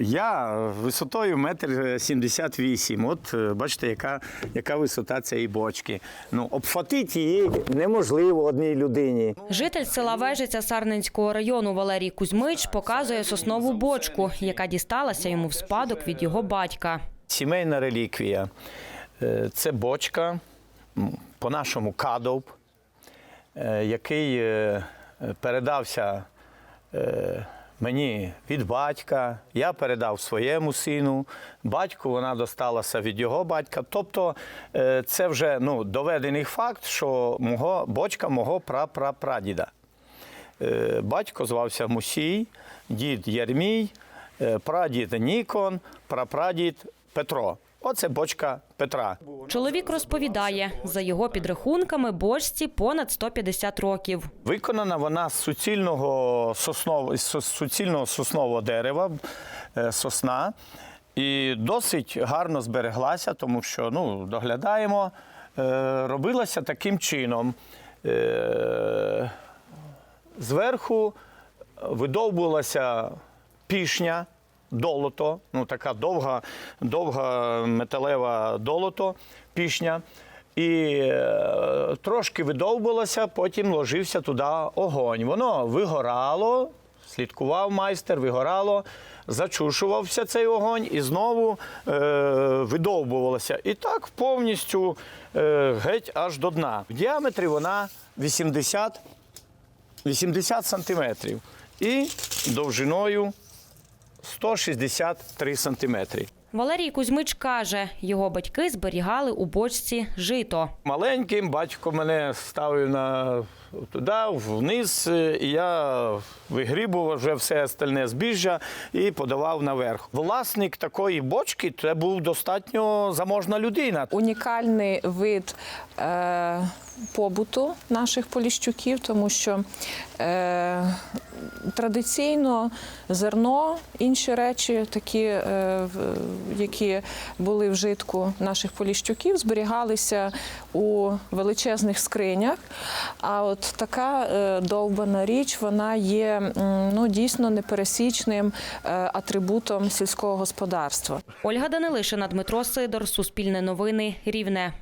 Я висотою метр сімдесят вісім. От е, бачите, яка, яка висота цієї бочки. Ну, обхватити її неможливо одній людині. Житель села Вежиця Сарненського району Валерій Кузьмич показує соснову бочку, яка дісталася йому в спадок від його батька. Сімейна реліквія. Е, Це бочка, по-нашому кадовб, е, який е, передався е, мені від батька. Я передав своєму сину. Батьку вона досталася від його батька. Тобто е, це вже ну, доведений факт, що мого, бочка мого прапрапрадіда. Е, Батько звався Мусій, дід Єрмій, е, прадід Нікон, прапрадід Петро. Оце бочка Петра. Чоловік розповідає, за його підрахунками бочці понад 150 років. Виконана вона з суцільного соснового, з суцільного соснового дерева, е, сосна. І досить гарно збереглася, тому що ну, доглядаємо. Е, Робилася таким чином. Е, Зверху видовбувалася пішня, долото, ну така довга, довга металева долото, пішня. І е, трошки видовбувалося, потім ложився туди огонь. Воно вигорало, слідкував майстер, вигорало, зачушувався цей огонь і знову е, видовбувалося. І так повністю е, геть аж до дна. В діаметрі вона 80 80 сантиметрів і довжиною 163 сантиметри. Валерій Кузьмич каже, його батьки зберігали у бочці жито. Маленьким батько мене ставив на туди, вниз, е, і я вигрібував вже все остальне збіжжя і подавав наверх. Власник такої бочки це був достатньо заможна людина. унікальний вид е, побуту наших поліщуків, тому що е, традиційно зерно, інші речі, такі, е, які були в житку наших поліщуків, зберігалися у величезних скринях. А от така е, довбана річ, вона є ну, дійсно непересічним е, атрибутом сільського господарства. Ольга Данилишина, Дмитро Сидор, Суспільне новини, Рівне.